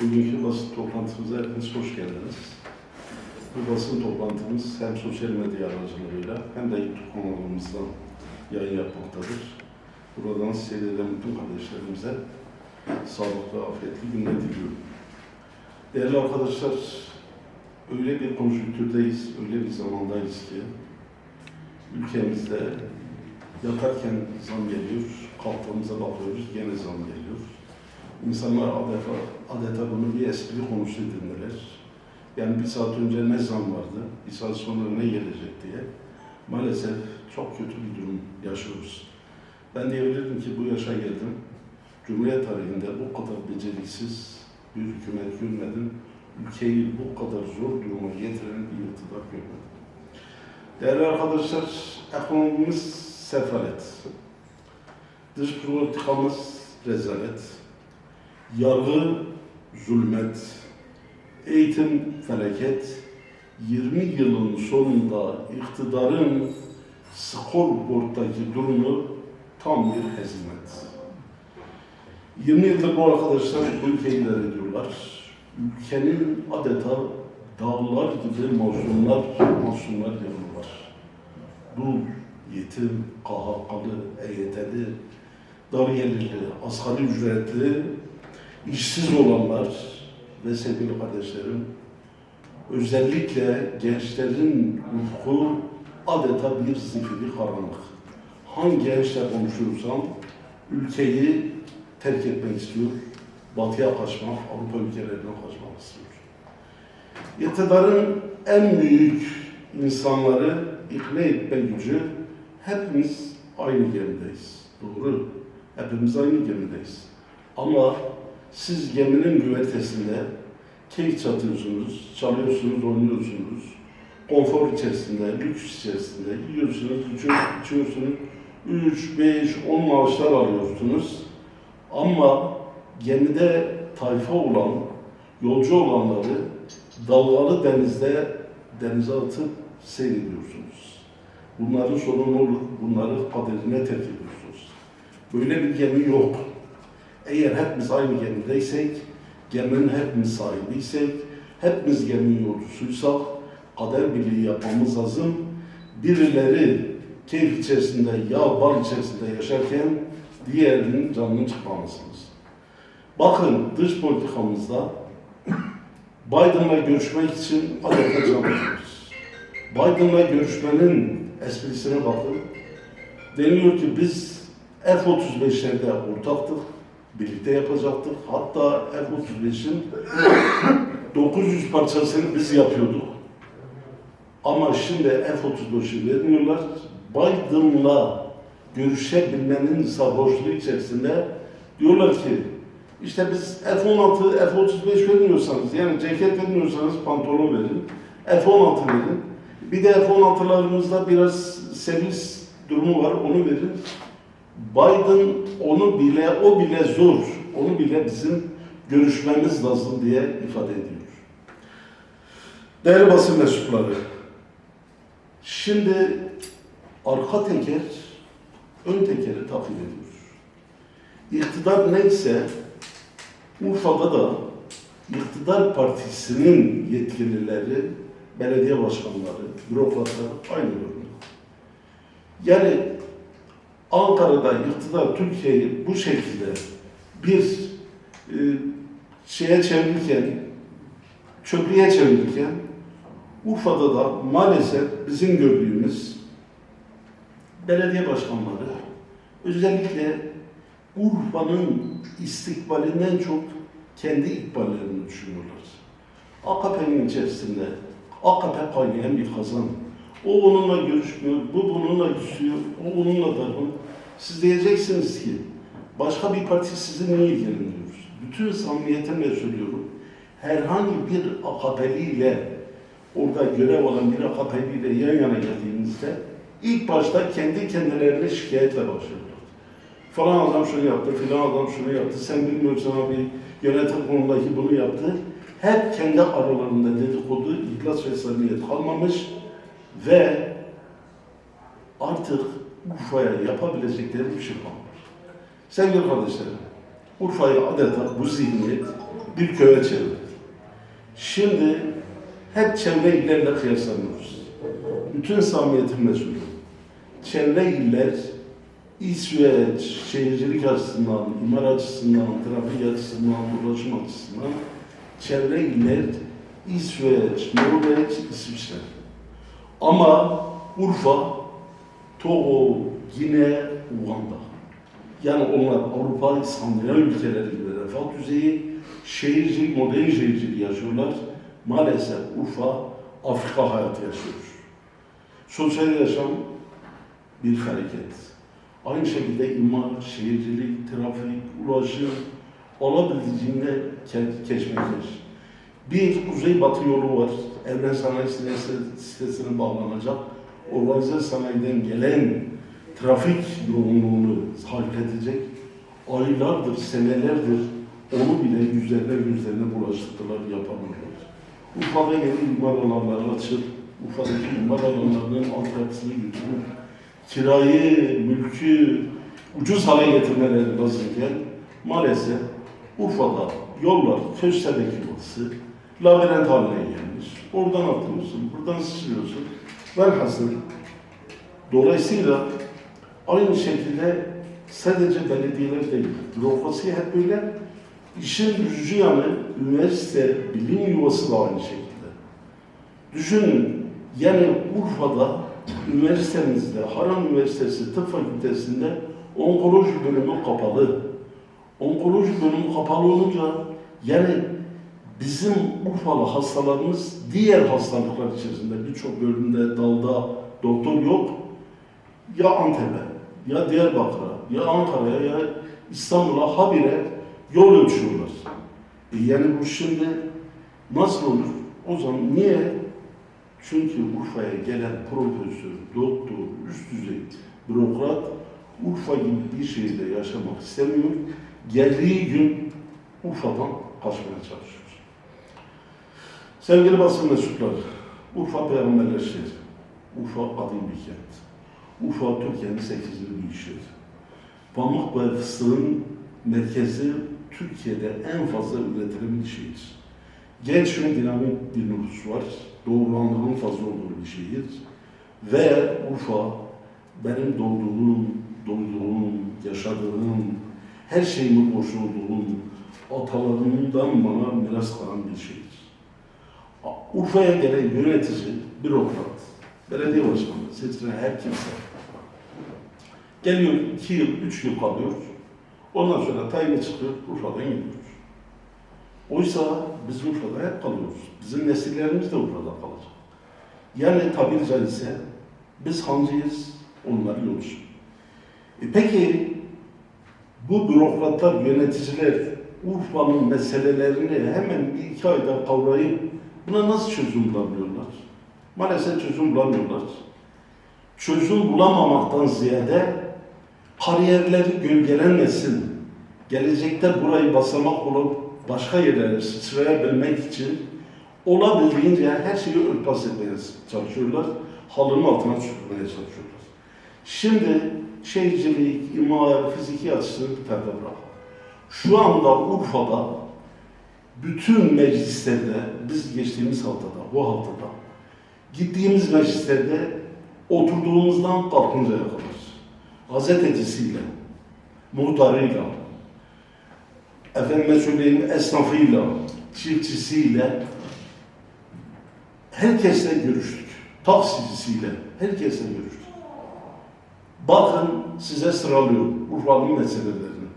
Bugünkü basın toplantımıza hepiniz hoş geldiniz. Bu basın toplantımız hem sosyal medya aracılığıyla hem de YouTube kanalımızdan yayın yapmaktadır. Buradan seyreden bütün kardeşlerimize sağlıklı, afiyetli günler diliyorum. Değerli arkadaşlar, öyle bir konjonktürdeyiz, öyle bir zamandayız ki ülkemizde yatarken zam geliyor, kalktığımıza bakıyoruz gene zam geliyor. İnsanlar adeta, adeta bunu bir espri konusu edindiler. Yani bir saat önce ne zam vardı, bir saat sonra ne gelecek diye. Maalesef çok kötü bir durum yaşıyoruz. Ben diyebilirim ki bu yaşa geldim. Cumhuriyet tarihinde bu kadar beceriksiz bir hükümet görmedim. Ülkeyi bu kadar zor duruma getiren bir iktidar görmedim. Değerli arkadaşlar, ekonomimiz sefalet. Dış politikamız rezalet. Yargı zulmet. Eğitim felaket. 20 yılın sonunda iktidarın skorboarddaki durumu tam bir hezimet. 20 yıldır bu arkadaşlar bu ülkeyi idare. Ülkenin adeta dağlar gibi mazlumlar, masumlar yanıyorlar. Dul, yetim, KHK'lı, EYT'li, dar gelirli, asgari ücretli, işsiz olanlar ve sevgili kardeşlerim, özellikle gençlerin ufku adeta bir zifiri karanlık. Hangi gençle konuşuyorsam ülkeyi terk etmek istiyor, batıya kaçmak, Avrupa ülkelerine kaçmak istiyor. İktidarın en büyük insanları ikna etme gücü hepimiz aynı gemideyiz. Doğru. Hepimiz aynı gemideyiz. Ama siz geminin güvertesinde keyif çatıyorsunuz, çalıyorsunuz, oynuyorsunuz. Konfor içerisinde, lüks içerisinde yiyorsunuz, içiyorsunuz. 3, 5, 10 maaşlar alıyorsunuz. Ama gemide tayfa olan, yolcu olanları dalgalı denizde denize atıp seyrediyorsunuz. Bunların sonu ne olur? Bunları kaderine terk ediyorsunuz. Böyle bir gemi yok. Eğer hepimiz aynı gemideysek, geminin hepimiz sahibiysek, hepimiz geminin yolcusuysak, kader birliği yapmamız lazım. Birileri keyif içerisinde, yağ bal içerisinde yaşarken diğerinin canının çıkmamasınız. Bakın dış politikamızda Biden'la görüşmek için adeta çalışıyoruz. Biden'la görüşmenin esprisine bakın. Deniyor ki biz F-35'lerde ortaktık, birlikte yapacaktık. Hatta F-35'in 900 parçasını biz yapıyorduk. Ama şimdi F-35'i vermiyorlar. Biden'la görüşebilmenin sarhoşluğu içerisinde diyorlar ki işte biz F-16, F-35 vermiyorsanız yani ceket vermiyorsanız pantolon verin. F-16 verin. Bir de F-16'larımızda biraz servis durumu var onu verin. Biden onu bile, o bile zor. Onu bile bizim görüşmemiz lazım diye ifade ediyor. Değerli basın mensupları, şimdi arka teker ön tekeri takip ediyor. İktidar neyse Urfa'da da iktidar partisinin yetkilileri, belediye başkanları, bürokratlar aynı durumda. Yani Ankara'da iktidar Türkiye'yi bu şekilde bir e, şeye çevirirken, çöplüğe çevirirken Urfa'da da maalesef bizim gördüğümüz belediye başkanları özellikle Urfa'nın istikbalinden çok kendi ikballerini düşünüyorlar. AKP'nin içerisinde AKP kaynayan bir kazan. O onunla görüşmüyor, bu bununla küsüyor, o onunla dargın. Siz diyeceksiniz ki başka bir parti sizi niye ilgilendiriyor? Bütün samimiyetimle söylüyorum. Herhangi bir AKP'li ile orada görev alan bir AKP'li ile yan yana geldiğinizde ilk başta kendi kendilerine şikayetle başlıyorlar. Falan adam şunu yaptı, filan adam şunu yaptı, sen bilmiyorsan abi yönetim konumdaki bunu yaptı. Hep kendi aralarında dedikodu, ihlas ve samimiyet kalmamış ve artık Urfa'ya yapabilecekleri bir şey kalmamış. Sevgili kardeşlerim, Urfa'yı adeta bu zihniyet bir köye çevirdi. Şimdi hep çevre illerle kıyaslanıyoruz. Bütün samimiyetimle söylüyorum. Çevre iller İsveç, şehircilik açısından, imar açısından, trafik açısından, ulaşım açısından çevre iller İsveç, Norveç, İsviçre. Ama Urfa, Togo, Gine, Uganda. Yani onlar Avrupa, İskandinav ülkeleri gibi refah düzeyi, şehircilik, modern şehircilik yaşıyorlar. Maalesef Urfa, Afrika hayatı yaşıyor. Sosyal yaşam bir felaket. Aynı şekilde imar, şehircilik, trafik, ulaşım olabildiğince ke-. Bir kuzey-batı yolu var. Evren Sanayi Sitesi- sitesine bağlanacak. Organize sanayiden gelen trafik yoğunluğunu halledecek. Aylardır, senelerdir onu bile yüzlerine yüzlerine bulaştırdılar, yapamıyorlar. Urfa'da yeni imar alanları açıp, Urfa'daki imar alanlarının altyapısını götürüp, kirayı, mülkü ucuz hale getirmeleri lazımken maalesef Urfa'da yollar köstebek yuvası, labirent haline gelmiş. Oradan atlıyorsun, buradan sıçrıyorsun. Velhasıl dolayısıyla aynı şekilde sadece belediyeler değil, bürokrasi hep böyle işin üzücü yanı üniversite, bilim yuvası da aynı şekilde. Düşünün yani Urfa'da üniversitemizde, Haran Üniversitesi Tıp Fakültesi'nde onkoloji bölümü kapalı. Onkoloji bölümü kapalı olunca yani bizim Urfalı hastalarımız diğer hastalıklar içerisinde birçok bölümde dalda doktor yok. Ya Antep'e, ya Diyarbakır'a, ya Ankara'ya, ya İstanbul'a habire yol ölçüyorlar. E yani bu şimdi nasıl olur? O zaman niye? Çünkü Urfa'ya gelen profesör, doktor, üst düzey bürokrat Urfa gibi bir şehirde yaşamak istemiyor. Geldiği gün Urfa'dan kaçmaya çalışıyor. Sevgili basın mensupları, Urfa peygamberler şehri, Urfa adım bir kent. Urfa Türkiye'nin 8. büyük şehri. Pamuk ve fıstığın merkezi Türkiye'de en fazla üretilen bir şehir. Genç ve dinamik bir nüfus var. Doğrulandığının fazla olduğu bir şehir. Ve Urfa benim doğduğum, doyduğum, yaşadığım, her şeyimi borçlu olduğum atalarımdan bana miras kalan bir şehir. Urfa'ya gelen yönetici, bürokrat, belediye başkanı, seçilen her kimse geliyor, iki yıl, üç yıl kalıyor. Ondan sonra tayine çıkıyor, Urfa'dan gidiyor. Oysa biz Urfa'da hep kalıyoruz. Bizim nesillerimiz de Urfa'da kalacak. Yani tabiri caizse biz hancıyız, onlar yolcu. E peki bu bürokratlar, yöneticiler Urfa'nın meselelerini hemen bir iki ayda kavrayıp buna nasıl çözüm bulabiliyorlar? Maalesef çözüm bulamıyorlar. Çözüm bulamamaktan ziyade kariyerleri gölgelenmesin, gelecekte burayı basamak olup başka yerlere sıçrayabilmek için olabildiğince her şeyi örtbas etmeye çalışıyorlar. Halının altına süpürmeye çalışıyorlar. Şimdi şehircilik, imar, fiziki açısını bir tarafa bırak. Şu anda Urfa'da bütün meclislerde, biz geçtiğimiz haftada, bu haftada gittiğimiz meclislerde oturduğumuzdan kalkıncaya kadar gazetecisiyle, muhtarıyla, efendime söyleyeyim esnafıyla, çiftçisiyle herkesle görüştük. Taksicisiyle herkesle görüştük. Bakın size sıralıyorum Urfa'nın meselelerini.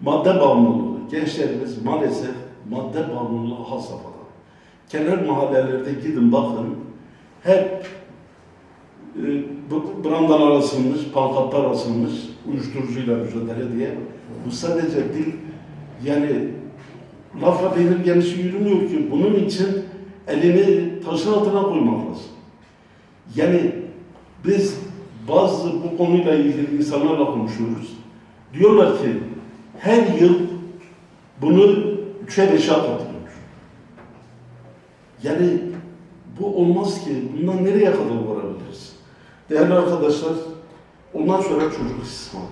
Madde bağımlılığı. Gençlerimiz maalesef madde bağımlılığı has safhada. Kenar mahallelerde gidin bakın. Hep e, brandalar asılmış, pankartlar asılmış, uyuşturucuyla mücadele diye. Bu sadece dil, yani lafla peynir gemisi yürümüyor ki. Bunun için elini taşın altına koymak lazım. Yani biz bazı bu konuyla ilgili insanlarla konuşuyoruz. Diyorlar ki her yıl bunu üçe beşe katılıyor. Yani bu olmaz ki. Bundan nereye kadar varabiliriz? Değerli arkadaşlar, ondan sonra çocuk istismarı.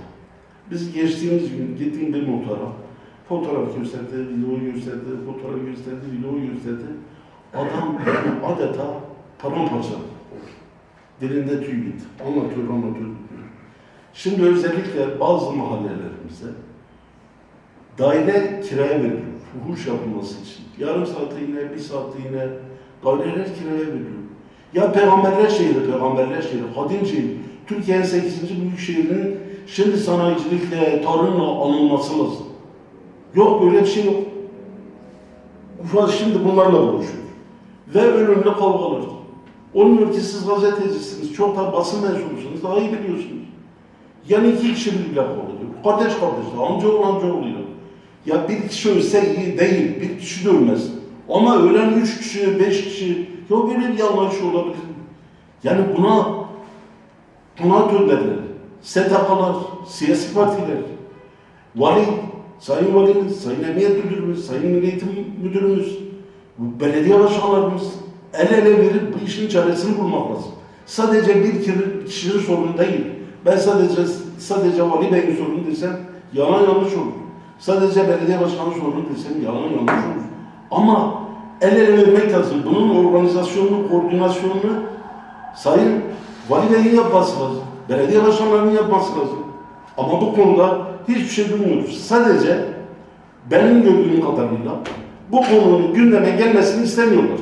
Biz geçtiğimiz gün gittiğim bir muhtara Fotoğraf gösterdi, video gösterdi, fotoğraf gösterdi, video gösterdi. Adam adeta paramparça oldu. Dilinde tüy bitti. Anlatıyor, anlatıyor. Şimdi özellikle bazı mahallelerimizde daire kiraya veriliyor. Fuhuş yapılması için. Yarım saatliğine, bir saatliğine daireler kiraya veriliyor. Ya peygamberler şehri, peygamberler şehri, kadim şehir. Türkiye'nin 8. büyük şehrinin şimdi sanayicilikle, tarımla anılması lazım. Yok böyle bir şey yok. Urfa şimdi bunlarla uğraşıyor. Ve ölümlü kavgalar. Olmuyor ki siz gazetecisiniz, çok da basın mensubusunuz, daha iyi biliyorsunuz. Yani iki kişi birbirine kavga ediyor. Kardeş kardeşle, amca oğlu amca oğluyla. Ya bir kişi ölse iyi değil, bir kişi de ölmez. Ama ölen üç kişi, beş kişi, yok böyle bir yanlış olabilir. Yani buna, buna dönderler. STK'lar, siyasi partiler, vali, sayın valimiz, sayın emniyet müdürümüz, sayın milli eğitim müdürümüz, belediye başkanlarımız el ele verip bu işin çaresini bulmak lazım. Sadece bir kişi- kişinin sorunu değil. Ben sadece sadece vali beyin sorunu desem yalan yanlış olur. Sadece belediye başkanı sorunu desem yalan yanlış olur. Ama el ele vermek lazım. Bunun organizasyonunu, koordinasyonunu sayın vali yapması lazım. Belediye başkanlarının yapması lazım. Ama bu konuda hiçbir şey bilmiyoruz. Sadece benim gördüğüm kadarıyla bu konunun gündeme gelmesini istemiyorlar.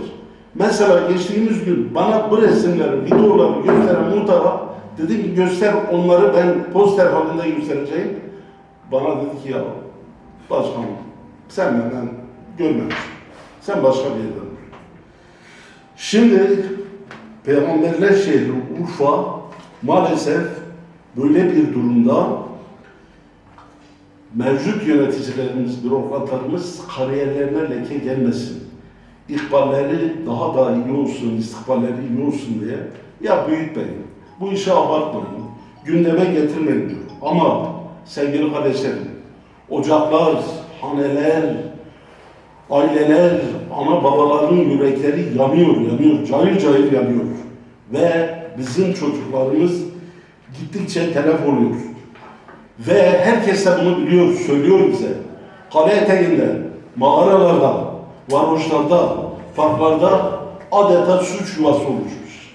Mesela geçtiğimiz gün bana bu resimleri, videoları gösteren muhtara dedim ki göster onları ben poster halinde göstereceğim. Bana dedi ki ya başkanım sen benden görmemişsin. Sen başka bir yerden. Şimdi Peygamberler şehri Urfa maalesef böyle bir durumda mevcut yöneticilerimiz, bürokratlarımız kariyerlerine leke gelmesin. İkballeri daha da iyi olsun, istikballeri iyi olsun diye ya büyütmeyin. Bu işi abartmayın. Gündeme getirmeyin diyor. Ama sevgili kardeşlerim, ocaklar, haneler, aileler, ana babaların yürekleri yanıyor, yanıyor, cayır cayır yanıyor. Ve bizim çocuklarımız gittikçe telef oluyor. Ve herkes de bunu biliyor, söylüyor bize. Kale eteğinde, mağaralarda, varoşlarda, parklarda adeta suç yuvası oluşmuş.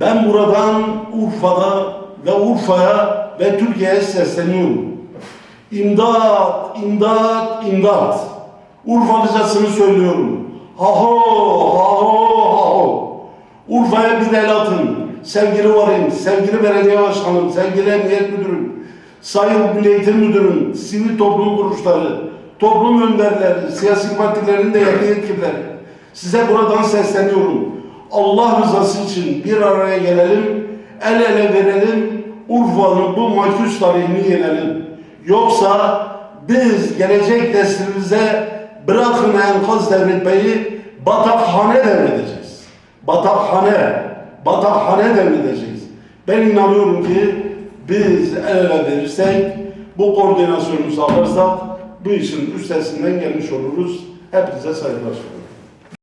Ben buradan Urfa'da ve Urfa'ya ve Türkiye'ye sesleniyorum. İmdat, imdat, imdat. Urfalıcasını söylüyorum. Ha ho, ha ho, ha ho. Urfa'ya bir el atın. Sevgili varayım, sevgili belediye başkanım, sevgili emniyet müdürüm, sayın milli eğitim müdürüm, sivil toplum kuruluşları, toplum önderleri, siyasi partilerin de yerli yetkilileri. Size buradan sesleniyorum. Allah rızası için bir araya gelelim, el ele verelim, Urfa'nın bu makus tarihini yenelim. Yoksa biz gelecek neslimize bırakın enkaz devretmeyi batakhane devredeceğiz. Batakhane, batakhane devredeceğiz. Ben inanıyorum ki biz el ele verirsek, bu koordinasyonu sağlarsak bu işin üstesinden gelmiş oluruz. Hepinize saygılar sunuyorum.